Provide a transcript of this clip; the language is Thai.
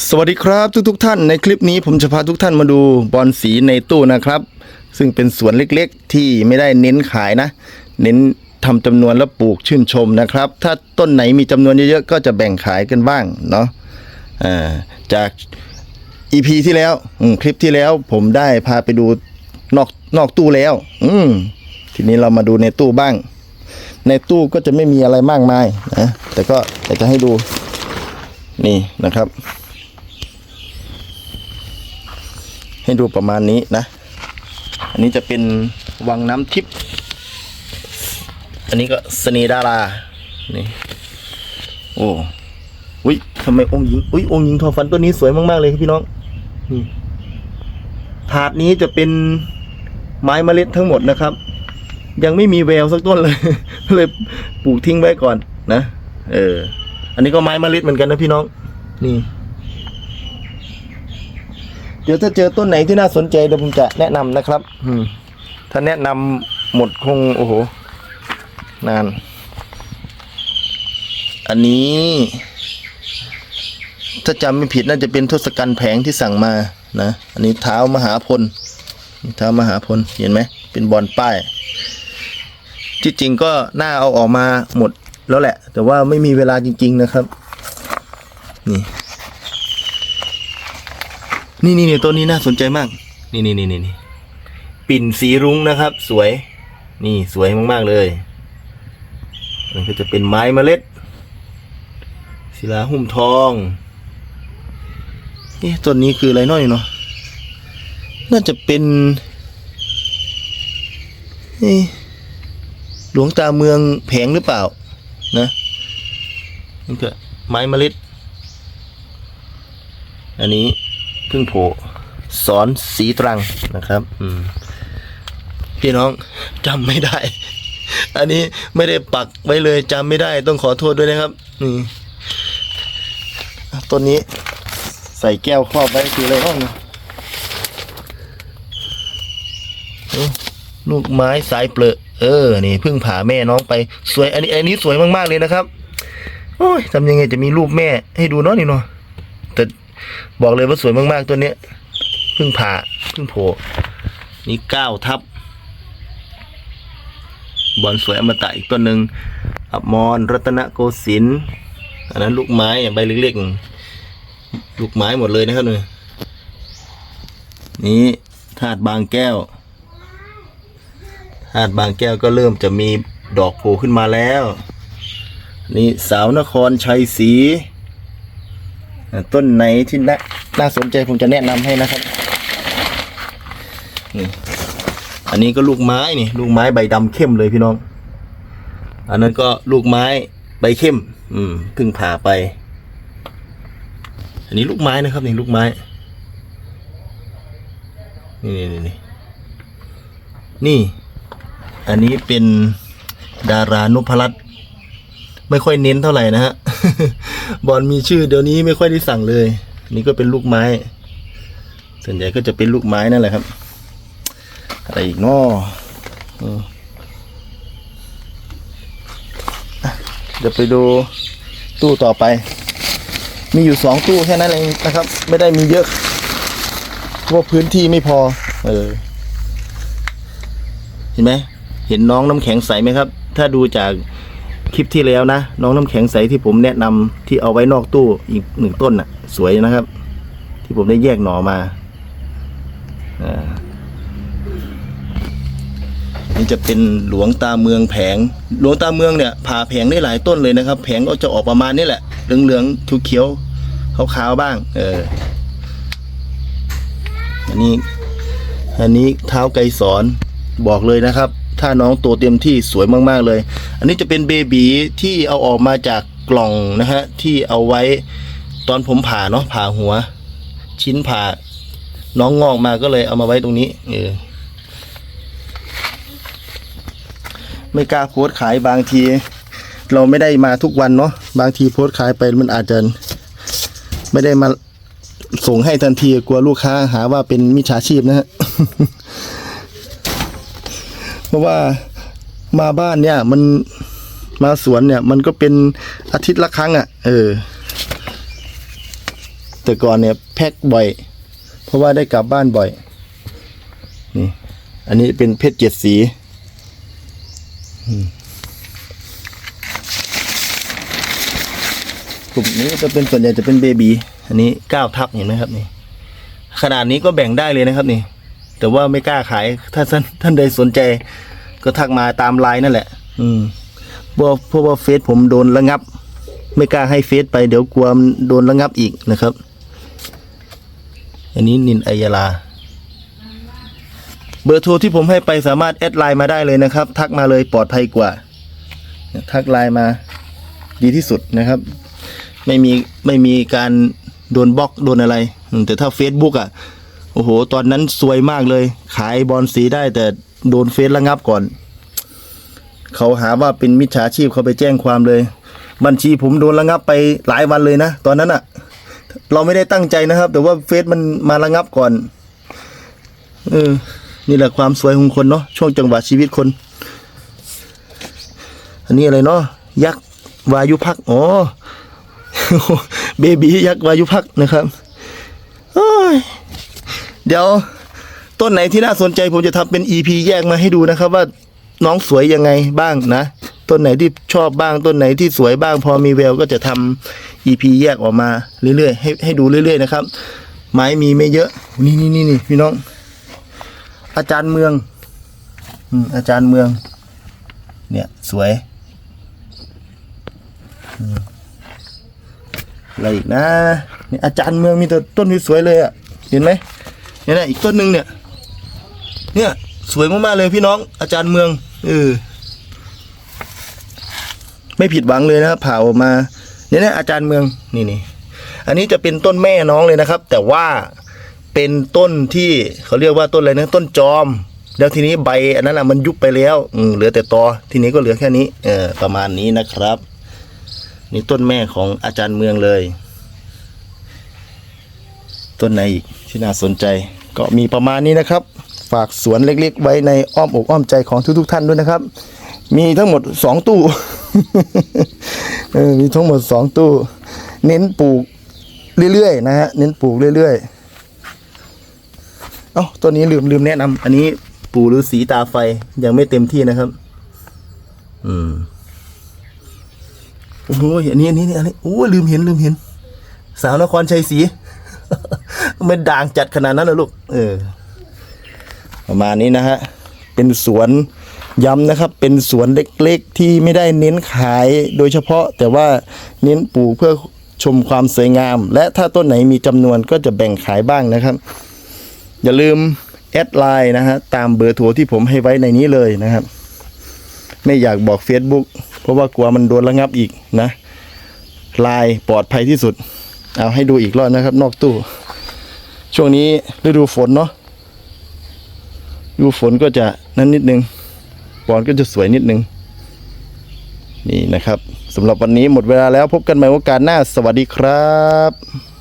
สวัสดีครับทุกทุกๆท่านในคลิปนี้ผมจะพาทุกท่านมาดูบอลสีในตู้นะครับ ซึ่งเป็นสวนเล็กๆ ที่ไม่ได้เน้นขายนะ เน้นทำจำนวนและปลูกชื่นชมนะครับ ถ้าต้นไหนมีจำนวนเยอะๆก็จะแบ่งขายกันบ้างเนาะจาก EP ที่แล้วคลิปที่แล้วผมได้พาไปดูนอกนอกตู้แล้ว อืมทีนี้เรามาดูในตู้บ้าง ในตู้ก็จะไม่มีอะไรมากมายนะแต่ก็อยากจะให้ดูนี่นะครับ ให้ดูประมาณนี้นะ อันนี้จะเป็นวังน้ำทิพย์ อันนี้ก็สเนดารา นี่ โอ้อุ้ยทำไมองค์หญิง อุ้ยองค์หญิงทอฟันตัวนี้สวยมาก ๆ เลยครับพี่น้องนี่ถาดนี้จะเป็นไม้เมล็ดทั้งหมดนะครับ ยังไม่มีแววสักต้นเลย เลยปลูกทิ้งไว้ก่อนนะ เออ อันนี้ก็ไม้เมล็ดเหมือนกันนะพี่น้อง นี่ เดี๋ยวถ้าเจอต้นไหนที่น่าสนใจเดี๋ยวผมจะแนะนำนะครับ อืมถ้าแนะนำหมดคงโอ้โห นาน อันนี้ ถ้าจำไม่ผิดน่าจะเป็นทศกัณฐ์แผงที่สั่งมานะ อันนี้เท้ามหาพลเท้ามหาพลเห็นไหมเป็นบอลป้ายที่จริงก็น่าเอาออกมาหมดแล้วแหละ แต่ว่าไม่มีเวลาจริง ๆนะครับ นี่ นี่นี่นี่ต้นนี้น่าสนใจมาก นี่นี่นี่นี่นี่ปิ่นสีรุ้งนะครับ สวย นี่สวยมากๆเลยมันก็จะเป็นไม้เมล็ด ศิลาหุ้มทองเอ๊ะต้นนี้คืออะไรน้อยเนาะน่าจะเป็นหลวงตาเมืองแผงหรือเปล่า นะนี่ก็ไม้เมล็ด อันนี้ พิ่งโผล่สอนสีตรังนะครับ อืมพี่น้องจำไม่ได้ อันนี้ไม่ได้ปักไว้เลยจำไม่ได้ ต้องขอโทษด้วยนะครับนี่ต้นนี้ ใส่แก้วครอบไว้คืออะไรบ้างลูกไม้สายเปลือกเออ นี่เพิ่งผ่าแม่น้องไปสวย อันนี้ อันนี้สวยมากๆเลยนะครับ โอ้ยทำยังไงจะมีรูปแม่ให้ดูเนาะนี่เนาะแต่ บอกเลยว่าสวยมากๆตัวเนี้ยพิ่งผ่าพิ่งโผล่นี่เก้าทับบอลสวยอมตะอีกตัวหนึ่งอับมอนรัตนโกสินทร์อันนั้นลูกไม้อะใบเล็กๆลูกไม้หมดเลยนะครับเนี่ยนี่ธาตุบางแก้วธาตุบางแก้วก็เริ่มจะมีดอกโผล่ขึ้นมาแล้ว นี่สาวนครชัยศรี ต้นไหนที่น่าน่าสนใจผมจะแนะนำให้นะครับนี่อันนี้ก็ลูกไม้นี่ ลูกไม้ใบดำเข้มเลยพี่น้อง อันนั้นก็ลูกไม้ใบเข้ม อืมเพิ่งผ่าไป อันนี้ลูกไม้นะครับนี่ลูกไม้ นี่นี่นี่นี่ อันนี้เป็นดารานุพรัตน์ไม่ค่อยเน้นเท่าไหร่นะฮะ บอลมีชื่อเดี๋ยวนี้ไม่ค่อยได้สั่งเลย นี่ก็เป็นลูกไม้ ส่วนใหญ่ก็จะเป็นลูกไม้นั่นแหละครับ อะไรอีกเนาะเอเดี๋ยวไปดูตู้ต่อไป มีอยู่สองตู้แค่นั้นเองนะครับ ไม่ได้มีเยอะเพราะว่าพื้นที่ไม่พอ เออ เห็นไหมเห็นน้องน้ำแข็งใสไหมครับ ถ้าดูจาก คลิปที่แล้วนะ น้องน้ำแข็งใสที่ผมแนะนำที่เอาไว้นอกตู้อีกหนึ่งต้นน่ะ สวยนะครับ ที่ผมได้แยกหน่อมาอ่านี่จะเป็นหลวงตาเมืองแผง หลวงตาเมืองเนี่ยผ่าแผงได้หลายต้นเลยนะครับ แผงก็จะออกประมาณนี้แหละ เหลืองๆเขียวๆขาวๆบ้าง เออ อันนี้ อันนี้เท้าไกรสอนบอกเลยนะครับ ถ้าน้องโตเต็มที่สวยมากๆเลย อันนี้จะเป็นเบบีที่เอาออกมาจากกล่องนะฮะที่เอาไว้ตอนผมผ่าเนาะผ่าหัว ชิ้นผ่า น้องงอกมาก็เลยเอามาไว้ตรงนี้เออไม่กล้าโพสขายบางที เราไม่ได้มาทุกวันเนาะบางทีโพสขายไปมันอาจจะไม่ได้มาส่งให้ทันทีกลัวลูกค้าหาว่าเป็นมิจฉาชีพนะฮะ เพราะว่ามาบ้านเนี่ย มันมาสวนเนี่ย มันก็เป็นอาทิตย์ละครั้งอะ่ะ เออ แต่ก่อนเนี่ย แพ็คบ่อย เพราะว่าได้กลับบ้านบ่อย นี่ อันนี้เป็นเพชรเจ็ดสีกลุ่มนี้จะเป็นส่วนใหญ่จะเป็นเบบีอันนี้เก้าทับเห็นไหมครับนี่ขนาดนี้ก็แบ่งได้เลยนะครับนี่ แต่ว่าไม่กล้าขาย ถ้าท่านท่านใดสนใจ ก็ทักมาตามไลน์นั่นแหละ อืมเพราะเพราะว่าเฟซผมโดนระงับ ไม่กล้าให้เฟซไปเดี๋ยวกลัวมันโดนระงับอีกนะครับ อันนี้นินอัยาลา เบอร์โทรที่ผมให้ไปสามารถแอดไลน์มาได้เลยนะครับ ทักมาเลยปลอดภัยกว่า ทักไลน์มาดีที่สุดนะครับ ไม่มีไม่มีการโดนบล็อกโดนอะไร แต่ถ้า Facebook อะ โอ้โห ตอนนั้นซวยมากเลย ขายบอลสีได้แต่โดนเฟซระงับก่อน เขาหาว่าเป็นมิจฉาชีพเขาไปแจ้งความเลย บัญชีผมโดนระงับไปหลายวันเลยนะ ตอนนั้นอะเราไม่ได้ตั้งใจนะครับ แต่ว่าเฟซมันมาระงับก่อน เออ นี่แหละความสวยของคนเนาะ ช่วงจังหวะชีวิตคน อันนี้อะไรเนาะ ยักษ์วายุพัก อ๋อ เบบียักษ์วายุพักนะครับ โอ้ย เดี๋ยวต้นไหนที่น่าสนใจผมจะทำเป็น EP แยกมาให้ดูนะครับ ว่าน้องสวยยังไงบ้างนะ ต้นไหนที่ชอบบ้างต้นไหนที่สวยบ้าง พอมีแววก็จะทำ EP แยกออกมาเรื่อยๆให้ให้ดูเรื่อย ๆ นะครับ ไม้มีไม่เยอะ นี่นี่นี่นี่พี่น้อง อาจารย์เมืองอืมอาจารย์เมือง เนี่ยสวยอะไรอีกนะเนี่ยอาจารย์เมืองมีแต่ต้นสวยๆเลยอะ่ะ เห็นไหม เนี่ยนะอีกต้นหนึ่งเนี่ย เนี่ย สวยมากๆเลยพี่น้อง อาจารย์เมืองเออไม่ผิดหวังเลยนะครับผ่าออกมา เนี่ยนะอาจารย์เมืองนี่นี่อันนี้จะเป็นต้นแม่น้องเลยนะครับ แต่ว่าเป็นต้นที่เขาเรียกว่าต้นอะไรนะต้นจอม แล้วทีนี้ใบอันนั้นอะมันยุบไปแล้วอืเหลือแต่ตอทีนี้ก็เหลือแค่นี้ เออประมาณนี้นะครับ นี่ต้นแม่ของอาจารย์เมืองเลย ต้นไหนอีกที่น่าสนใจ ก็มีประมาณนี้นะครับ ฝากสวนเล็กๆ ไว้ในอ้อมอกอ้อมใจของทุกๆท่านด้วยนะครับ มีทั้งหมดสองตู้เออมีทั้งหมดสองตู้ เน้นปลูกเรื่อยๆนะฮะเน้นปลูกเรื่อยๆเอ้าตัวนี้ลืมลืมแนะนำอันนี้ปู่ฤาษีตาไฟยังไม่เต็มที่นะครับ อืมโอ้โหอันนี้อันนี้อันนี้โอ้ลืมเห็นลืมเห็น สาวนครชัยศรี ไม่ด่างจัดขนาดนั้นเลยลูก เออ ประมาณนี้นะฮะ เป็นสวนย้ำนะครับ เป็นสวนเล็กๆ ที่ไม่ได้เน้นขายโดยเฉพาะ แต่ว่าเน้นปลูกเพื่อชมความสวยงาม และถ้าต้นไหนมีจำนวนก็จะแบ่งขายบ้างนะครับ อย่าลืมแอดไลน์นะฮะ ตามเบอร์โทรที่ผมให้ไว้ในนี้เลยนะครับ ไม่อยากบอก Facebook เพราะว่ากลัวมันโดนระงับอีกนะไลน์ปลอดภัยที่สุด เอาให้ดูอีกรอบนะครับ นอกตู้ ช่วงนี้ฤดูฝนเนาะฤดูฝนก็จะนั้นนิดนึงบอลก็จะสวยนิดนึง นี่นะครับสำหรับวันนี้หมดเวลาแล้วพบกันใหม่โอกาสหน้า สวัสดีครับ